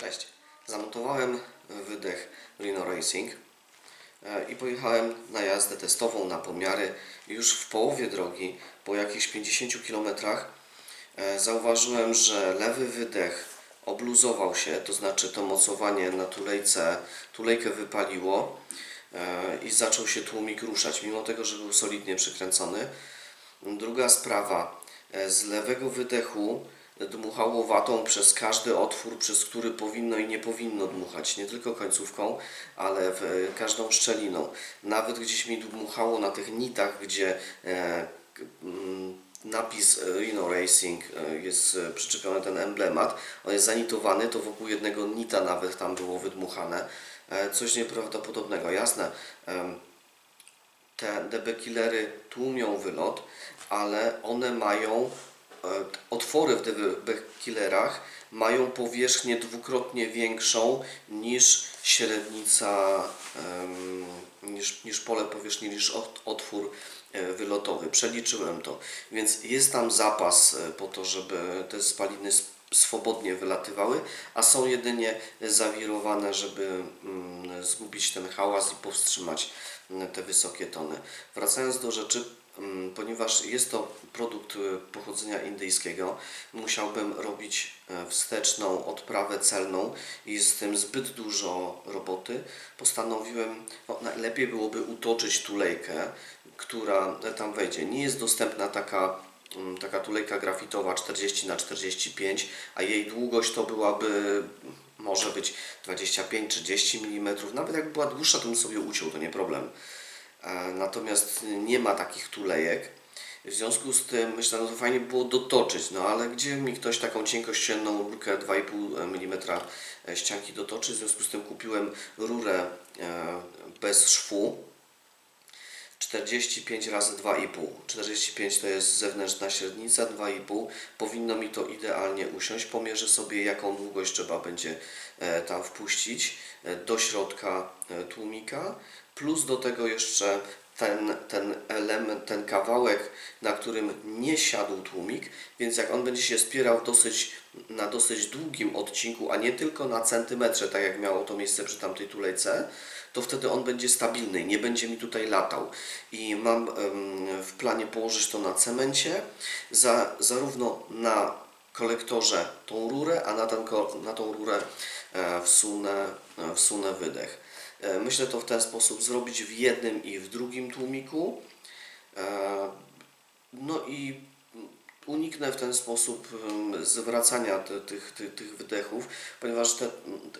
Cześć. Zamontowałem wydech Rhino Racing e, i pojechałem na jazdę testową, na pomiary. Już w połowie drogi, po jakichś 50 km, zauważyłem, że lewy wydech obluzował się, to znaczy to mocowanie na tulejce, tulejkę wypaliło e, i zaczął się tłumik ruszać, mimo tego, że był solidnie przykręcony. Druga sprawa, e, z lewego wydechu dmuchało watą przez każdy otwór, przez który powinno i nie powinno dmuchać, nie tylko końcówką, ale w e, każdą szczeliną. Nawet gdzieś mi dmuchało na tych nitach, gdzie e, mm, napis Rhino Racing e, jest e, przyczepiony ten emblemat, on jest zanitowany, to wokół jednego nita nawet tam było wydmuchane. Coś nieprawdopodobnego, jasne. te DB killery tłumią wylot, ale one mają otwory w DB killerach mają powierzchnię dwukrotnie większą niż średnica, niż, niż pole powierzchni, niż ot- otwór e, wylotowy. Przeliczyłem to, więc jest tam zapas e, po to, żeby te spaliny swobodnie wylatywały, a są jedynie zawirowane, żeby mm, zgubić ten hałas i powstrzymać mm, te wysokie tony. Wracając do rzeczy, ponieważ jest to produkt y, pochodzenia indyjskiego, musiałbym robić e, wsteczną odprawę celną i z tym zbyt dużo roboty. Postanowiłem, no, najlepiej byłoby utoczyć tulejkę, która tam wejdzie. Nie jest dostępna taka mm, taka tulejka grafitowa 40 na 45, a jej długość to byłaby może być 25-30 mm. Nawet jak była dłuższa, to bym sobie uciął, to nie problem. E, Natomiast nie ma takich tulejek. W związku z tym myślę, no to fajnie było dotoczyć, no ale gdzie mi ktoś taką cienkościenną rurkę 2,5 mm ścianki dotoczy? W związku z tym kupiłem rurę e, bez szwu, 45 razy 2,5. 45 to jest zewnętrzna średnica, 2,5. Powinno mi to idealnie usiąść. Pomierzę sobie, jaką długość trzeba będzie e, tam wpuścić e, do środka e, tłumika. Plus do tego jeszcze ten, ten element, ten kawałek, na którym nie siadł tłumik, więc jak on będzie się spierał dosyć, na dosyć długim odcinku, a nie tylko na centymetrze, tak jak miało to miejsce przy tamtej tulejce, to wtedy on będzie stabilny, nie będzie mi tutaj latał. I mam w planie położyć to na cemencie, za, zarówno na kolektorze tą rurę, a na, ten, na tą rurę e, wsunę, e, wsunę wydech. E, Myślę to w ten sposób zrobić w jednym i w drugim tłumiku. E, No i uniknę w ten sposób zwracania tych, tych, tych wydechów, ponieważ te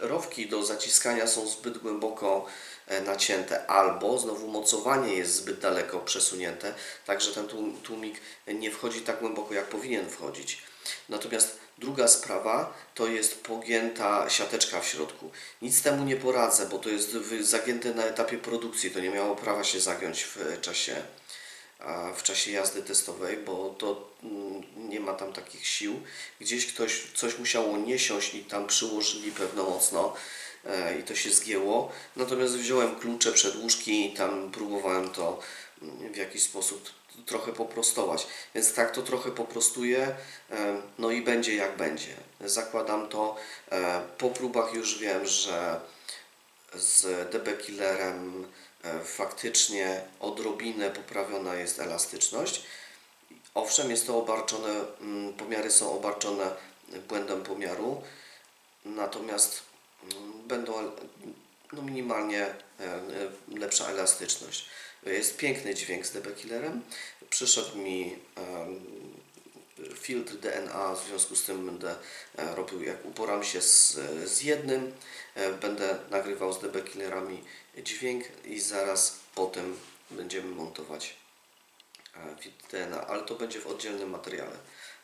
rowki do zaciskania są zbyt głęboko e, nacięte, albo znowu mocowanie jest zbyt daleko przesunięte, także ten tłum- tłumik nie wchodzi tak głęboko, jak powinien wchodzić. Natomiast druga sprawa to jest pogięta siateczka w środku. Nic temu nie poradzę, bo to jest zagięte na etapie produkcji, to nie miało prawa się zagiąć w czasie w czasie jazdy testowej, bo to mm, nie ma tam takich sił. Gdzieś ktoś coś musiało nie siąść i tam przyłożyli pewno mocno e, i to się zgięło. Natomiast wziąłem klucze przed łóżki i tam próbowałem to mm, w jakiś sposób trochę poprostować. Więc tak to trochę poprostuję, e, no i będzie jak będzie. Zakładam to. E, Po próbach już wiem, że z DB Killerem e, faktycznie odrobinę poprawiona jest elastyczność. Owszem, jest to obarczone, mm, pomiary są obarczone błędem pomiaru, natomiast mm, będą no, minimalnie lepsza elastyczność. Jest piękny dźwięk z DB Killerem. Przyszedł mi filtr DNA, w związku z tym będę e, robił, jak uporam się z, z jednym, e, będę nagrywał z DB Killerami dźwięk i zaraz potem będziemy montować e, filtr DNA, ale to będzie w oddzielnym materiale.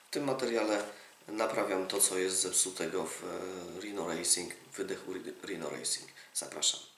W tym materiale naprawiam to, co jest zepsutego w Rhino Racing, wydechu Rhino Racing. Zapraszam.